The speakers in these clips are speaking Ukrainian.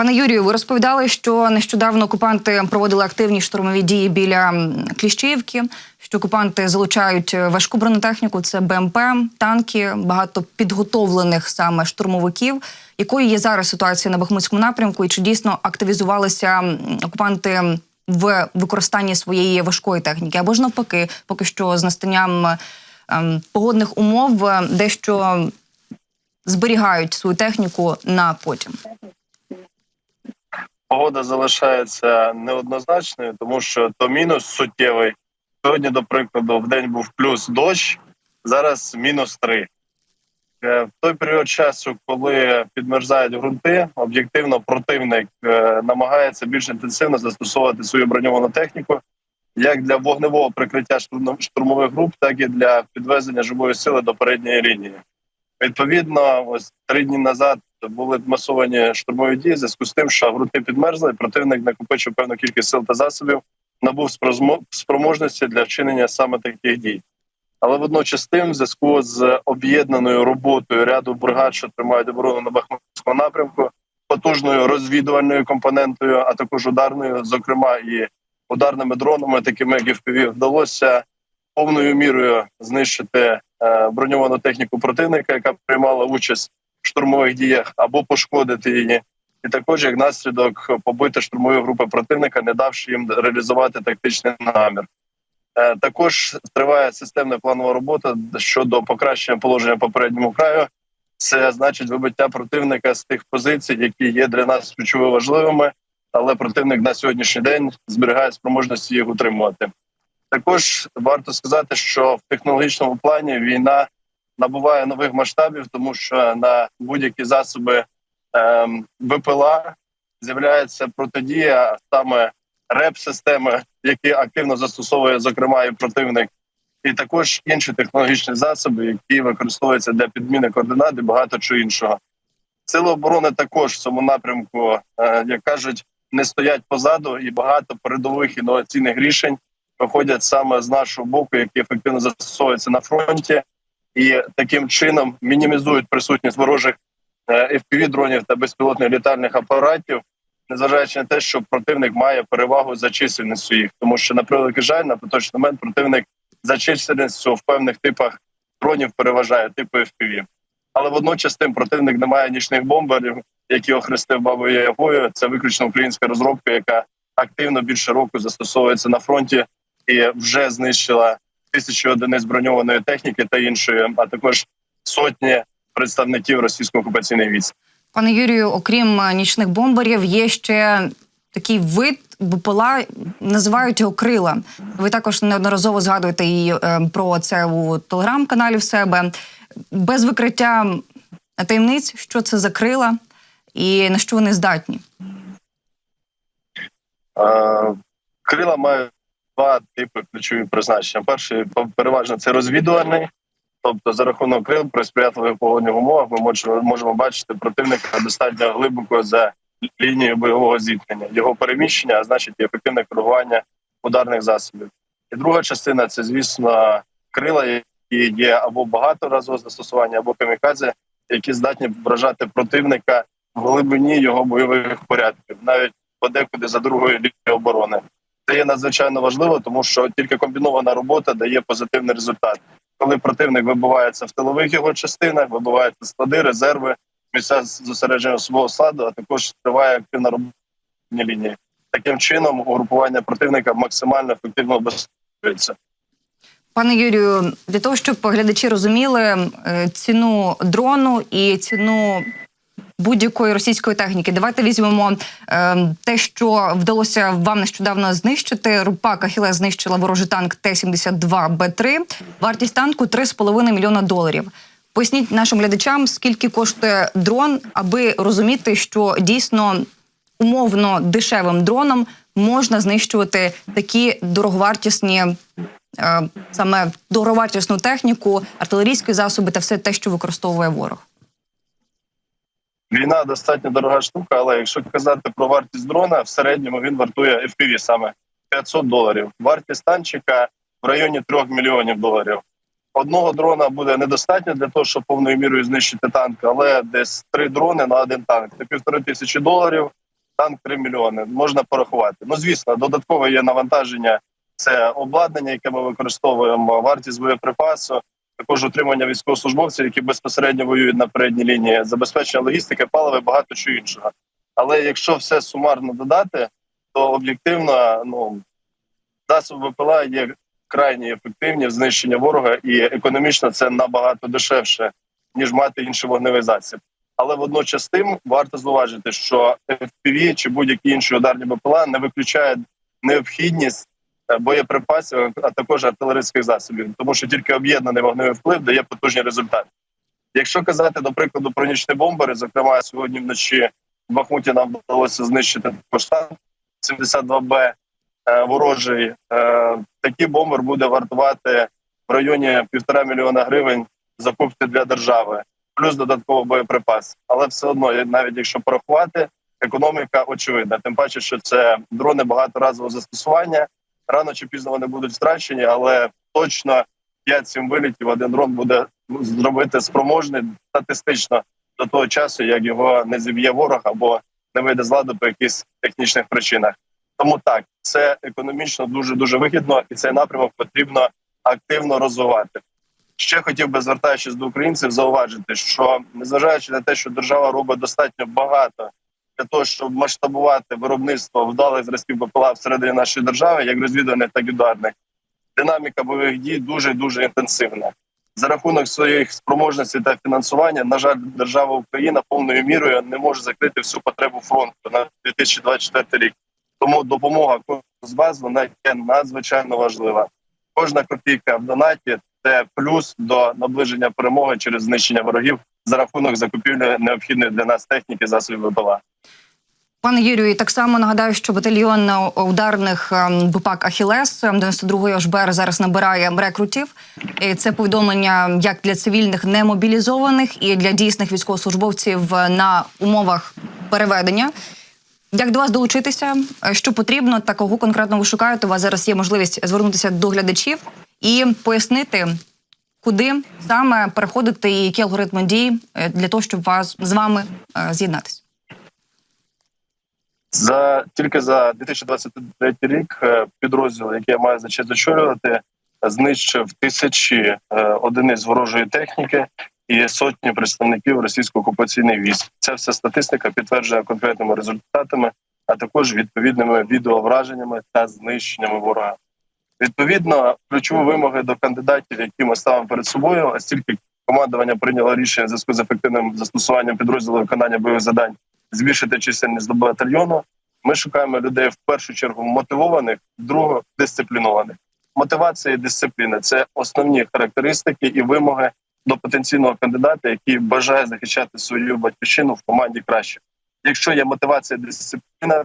Пане Юрію, ви розповідали, що нещодавно окупанти проводили активні штурмові дії біля м, Кліщіївки, що окупанти залучають е, важку бронетехніку, це БМП, танки, багато підготовлених саме штурмовиків. Якою є зараз ситуація на Бахмутському напрямку, і чи дійсно активізувалися окупанти в використанні своєї важкої техніки, або ж навпаки, поки що з настанням погодних умов е, дещо зберігають свою техніку на потім? Погода залишається неоднозначною, тому що то мінус суттєвий. Сьогодні, до прикладу, в день був плюс дощ, зараз мінус три. Е, В той період часу, коли підмерзають ґрунти, об'єктивно противник е, намагається більш інтенсивно застосовувати свою броньовану техніку як для вогневого прикриття штурм- штурмових груп, так і для підвезення живої сили до передньої лінії. Відповідно, ось три дні назад були масовані штурмові дії в зв'язку з тим, що ґрунти підмерзли. Противник накопичив певну кількість сил та засобів, набув спроможності для вчинення саме таких дій. Але водночас тим, в зв'язку з об'єднаною роботою ряду бригад, що тримають оборону на Бахмутському напрямку, потужною розвідувальною компонентою, а також ударною, зокрема і ударними дронами, такими як FPV, вдалося повною мірою знищити е, броньовану техніку противника, яка приймала участь в штурмових діях, або пошкодити її, і також як наслідок побити штурмові групи противника, не давши їм реалізувати тактичний намір. Е, Також триває системна планова робота щодо покращення положення по передньому краю. Це значить вибиття противника з тих позицій, які є для нас ключово важливими, але противник на сьогоднішній день зберігає спроможності їх утримувати. Також варто сказати, що в технологічному плані війна набуває нових масштабів, тому що на будь-які засоби ем, ВПЛА з'являється протидія саме РЕП-системи, які активно застосовує, зокрема, і противник, і також інші технологічні засоби, які використовуються для підміни координат і багато чого іншого. Сили оборони також в цьому напрямку, е, як кажуть, не стоять позаду, і багато передових інноваційних рішень виходять саме з нашого боку, які ефективно застосовуються на фронті, і таким чином мінімізують присутність ворожих fpv дронів та безпілотних літальних апаратів, незважаючи на те, що противник має перевагу за чисельністю їх, тому що на превеликий жаль, на поточний момент противник за чисельністю в певних типах дронів переважає типу FPV. Але водночас тим противник не має нічних бомберів, які охрестив бабою Ягою. Це виключно українська розробка, яка активно більше року застосовується на фронті і вже знищила тисячі одиниць броньованої техніки та іншої, а також сотні представників російської окупаційної військ. Пане Юрію, окрім е, нічних бомберів, є ще такий вид БПЛА, називають його крила. Ви також неодноразово згадуєте і е, про це у телеграм-каналі в себе. Без викриття таємниць, що це за крила і на що вони здатні. Е, Крила мають два типи ключові призначення. Перший переважно це розвідувальний, тобто за рахунок крил при сприятливих погодних умовах ми можемо, бачити противника достатньо глибоко за лінією бойового зіткнення, його переміщення, а значить і ефективне коригування ударних засобів. І друга частина це, звісно, крила, які є або багаторазове застосування, або камікадзе, які здатні вражати противника в глибині його бойових порядків, навіть подекуди за другою лінією оборони. Це є надзвичайно важливо, тому що тільки комбінована робота дає позитивний результат. Коли противник вибивається в тилових його частинах, вибиваються склади, резерви, місця зосередження свого складу, а також триває активна робота лінії. Таким чином, угрупування противника максимально ефективно обезпечується. Пане Юрію, для того, щоб глядачі розуміли е, ціну дрону і ціну будь-якої російської техніки, давайте візьмемо е, те, що вдалося вам нещодавно знищити. Рупак Ахілес знищила ворожий танк Т-72 Б3. Вартість танку 3,5 мільйона доларів. Поясніть нашим глядачам, скільки коштує дрон, аби розуміти, що дійсно умовно дешевим дроном можна знищувати такі дороговартісні е, саме дороговартісну техніку, артилерійські засоби та все те, що використовує ворог. Війна достатньо дорога штука, але якщо казати про вартість дрона, в середньому він вартує FPV саме 500 доларів. Вартість танчика в районі 3 мільйонів доларів. Одного дрона буде недостатньо для того, щоб повною мірою знищити танк, але десь три дрони на один танк. Це півтори тисячі доларів. танк 3 мільйони. Можна порахувати. Ну звісно, додаткове є навантаження. Це обладнання, яке ми використовуємо, вартість боєприпасу, також утримання військовослужбовців, які безпосередньо воюють на передній лінії, забезпечення логістики, паливи, багато чого іншого. Але якщо все сумарно додати, то об'єктивно ну засоби БПЛА є крайні ефективні в знищенні ворога, і економічно це набагато дешевше ніж мати інший вогневий засіб. Але водночас тим варто зауважити, що FPV чи будь-які інші ударні БПЛА не виключають необхідність боєприпасів, а також артилерійських засобів, тому що тільки об'єднаний вогневий вплив дає потужні результати. Якщо казати до прикладу про нічні бомбери, зокрема сьогодні вночі в Бахмуті нам вдалося знищити також танк 72Б е, ворожий. Е, Такий бомбер буде вартувати в районі півтора мільйона гривень закупки для держави, плюс додатково боєприпас. Але все одно, навіть якщо порахувати, економіка очевидна. Тим паче, що це дрони багаторазового застосування. Рано чи пізно вони будуть втрачені, але точно 5-7 вилітів один дрон буде зробити спроможний статистично до того часу, як його не зіб'є ворог або не вийде з ладу по якихось технічних причинах. Тому так це економічно дуже дуже вигідно, і цей напрямок потрібно активно розвивати. Ще хотів би звертаючись до українців, зауважити, що незважаючи на те, що держава робить достатньо багато для того, щоб масштабувати виробництво вдалих зразків БПЛА всередині нашої держави, як розвідувальних, так і ударних, динаміка бойових дій дуже дуже інтенсивна. За рахунок своїх спроможностей та фінансування, на жаль, держава Україна повною мірою не може закрити всю потребу фронту на 2024 рік. Тому допомога кожного з вас вона є надзвичайно важлива. Кожна копійка в донаті це плюс до наближення перемоги через знищення ворогів за рахунок закупівлі необхідної для нас техніки засобів ВПЛА. Пане Юрію, і так само нагадаю, що батальйон ударних ем, БПАК Ахілес 92-ї ОШБР зараз набирає рекрутів. І це повідомлення як для цивільних немобілізованих і для дійсних військовослужбовців на умовах переведення. Як до вас долучитися? Е, Що потрібно та кого конкретно ви шукаєте? У вас зараз є можливість звернутися до глядачів і пояснити, куди саме переходити і які алгоритми дій е, для того, щоб вас з вами е, з'єднатися. За тільки за 2023 рік е, підрозділ, який я маю за честь очолювати, знищив тисячі одиниць ворожої техніки і сотні представників російської окупаційної військ. Ця вся статистика підтверджена конкретними результатами, а також відповідними відеовраженнями та знищеннями ворога. Відповідно, ключові вимоги до кандидатів, які ми ставимо перед собою, оскільки командування прийняло рішення в зв'язку з ефективним застосуванням підрозділу виконання бойових завдань збільшити чисельність до батальйону. Ми шукаємо людей в першу чергу мотивованих, друге дисциплінованих. Мотивація і дисципліна це основні характеристики і вимоги до потенційного кандидата, який бажає захищати свою батьківщину в команді краще. Якщо є мотивація, і дисципліна,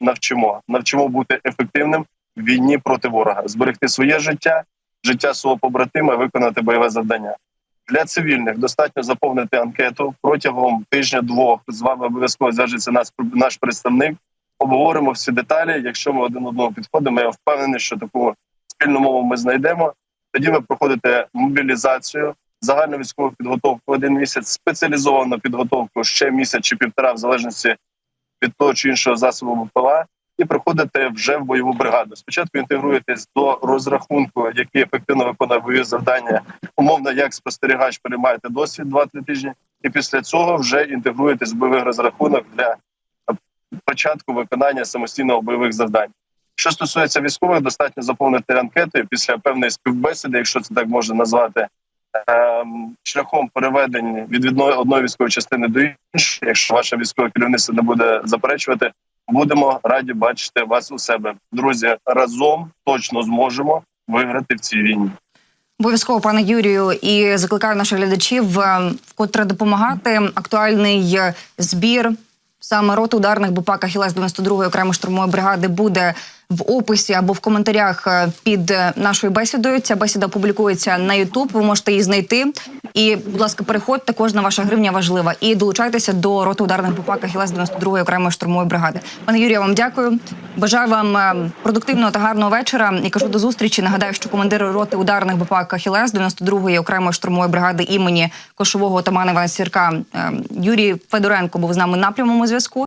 навчимо, навчимо бути ефективним війні проти ворога, зберегти своє життя, життя свого побратима, виконати бойове завдання. Для цивільних достатньо заповнити анкету протягом тижня-двох. З вами обов'язково зв'яжеться наш, наш представник. Обговоримо всі деталі. Якщо ми один одного підходимо, я впевнений, що таку спільну мову ми знайдемо. Тоді ви проходите мобілізацію, загальну військову підготовку один місяць, спеціалізовану підготовку ще місяць чи півтора, в залежності від того чи іншого засобу БПЛА, і приходите вже в бойову бригаду. Спочатку інтегруєтесь до розрахунку, який ефективно виконує бойові завдання, умовно як спостерігач переймаєте досвід 2-3 тижні, і після цього вже інтегруєтесь в бойовий розрахунок для початку виконання самостійного бойових завдань. Що стосується військових, достатньо заповнити анкету після певної співбесіди, якщо це так можна назвати, ем, шляхом переведення від одної військової частини до іншої, якщо ваше військове керівництво не буде заперечувати, будемо раді бачити вас у себе. Друзі, разом точно зможемо виграти в цій війні. Обов'язково, пане Юрію, і закликаю наших глядачів е, вкотре допомагати. Актуальний е, збір саме роти ударних БПАК Ахілес 92-ї окремої штурмової бригади буде в описі або в коментарях е, під е, нашою бесідою. Ця бесіда публікується на Ютуб. Ви можете її знайти. І, будь ласка, переходьте. Кожна ваша гривня важлива. І долучайтеся до роти ударних БПАК Ахілес 92-ї окремої штурмової бригади. Пане Юрію, вам дякую. Бажаю вам е, продуктивного та гарного вечора. І кажу до зустрічі. Нагадаю, що командир роти ударних БПАК Ахілес 92-ї окремої штурмової бригади імені кошового отамана Івана Сірка Юрій Федоренко був з нами на прямому зв'язку.